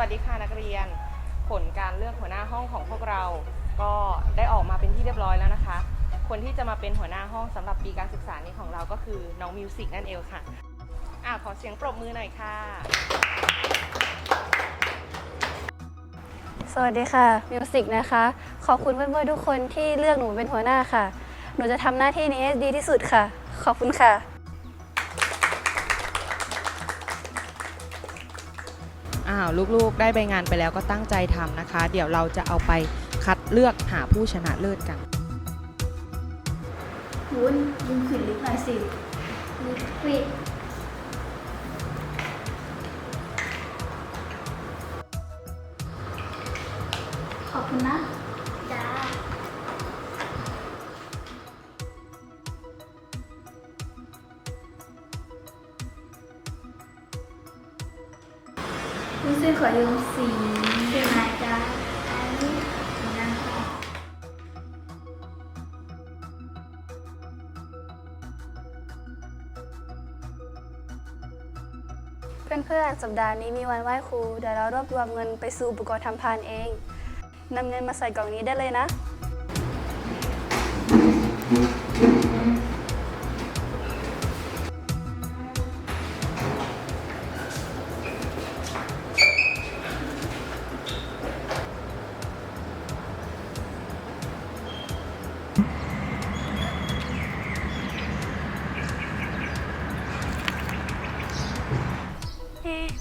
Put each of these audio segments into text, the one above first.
วัสดีค่ะนักเรียน ผลการเลือกหัวหน้าห้องของพวกเรา ก็ได้ออกมาเป็นที่เรียบร้อยแล้วนะคะ คนที่จะมาเป็นหัวหน้าห้องสำหรับปีการศึกษานี้ของเราก็คือน้องมิวสิกนั่นเองค่ะอะขอเสียงปรบมือหน่อยค่ะ สวัสดีค่ะมิวสิกนะคะ ขอบคุณเพื่อนๆทุกคนที่เลือกหนูเป็นหัวหน้าค่ะ หนูจะทำหน้าที่นี้ให้ดีที่สุดค่ะ ขอบคุณค่ะ อ้าวลูกๆ ได้ใบงานไปแล้วก็ตั้งใจทำนะคะ เดี๋ยวเราจะเอาไปคัดเลือกหาผู้ชนะเลิศกันวุ้นยิงขวิดลิฟหน่อยสิลิปิดขอบคุณนะ ซื้อขอยืมสีเป็นไงจ้าอันนี้นะคะเพื่อนๆ สัปดาห์นี้มีวันไหว้ครู เดี๋ยวเรารวบรวมเงินไปซื้ออุปกรณ์ทำพานเองนำเงินมาใส่กล่องนี้ได้เลยนะ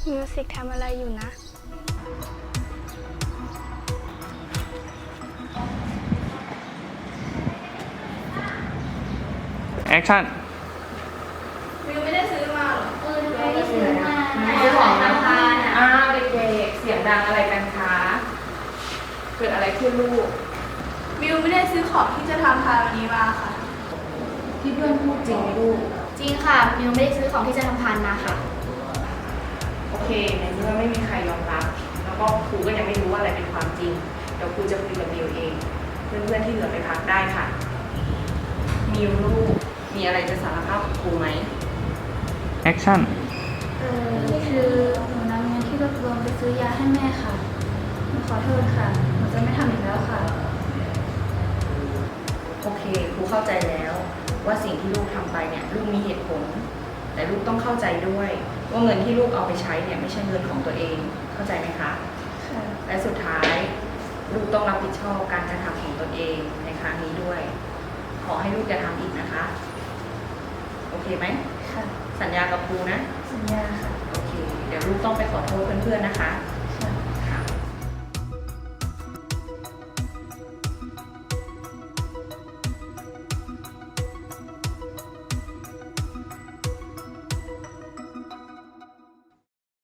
มิวสิกทำอะไรอยู่นะ แอคชั่น มิวไม่ได้ซื้อมาหรอเออไม่ได้ซื้อมาซื้อของทำพานอ้าวเด็กๆเสียงดังอะไรกันคะ เกิดอะไรขึ้นลูก มิวไม่ได้ซื้อของที่จะทำพานวันนี้มาค่ะ ที่เพื่อนพูดจริงไหมลูก จริงค่ะมิวไม่ได้ซื้อของที่จะทำพานมาค่ะโอ เคในเมื่อไม่มีใครยอมรับ แล้วก็ครูก็ยังไม่รู้ว่าอะไรเป็นความจริง เดี๋ยวครูจะคุยกับมิวเอง เพื่อนๆที่เหลือไปพักได้ค่ะ มิวลูกมีอะไรจะสารภาพกับครูไหม แอคชั่น เออคือหนูนำเงินที่รวบรวมไปซื้อยาให้แม่ค่ะ หนูขอโทษค่ะ หนูจะไม่ทำอีกแล้วค่ะ โอเคครูเข้าใจแล้วว่าสิ่งที่ลูกทำไปเนี่ยลูกมีเหตุผล แต่ลูกต้องเข้าใจด้วย ว่าเงินที่ลูกเอาไปใช้เนี่ยไม่ใช่เงินของตัวเองเข้าใจไหมคะค่ะและสุดท้าย ลูกต้องรับผิดชอบการกระทำของตนเองในครั้งนี้ด้วย ขอให้ลูกอย่าทำอีกนะคะ โอเคไหม ค่ะสัญญากับครูนะ สัญญาค่ะ โอเค เดี๋ยวลูกต้องไปขอโทษเพื่อนๆนะคะค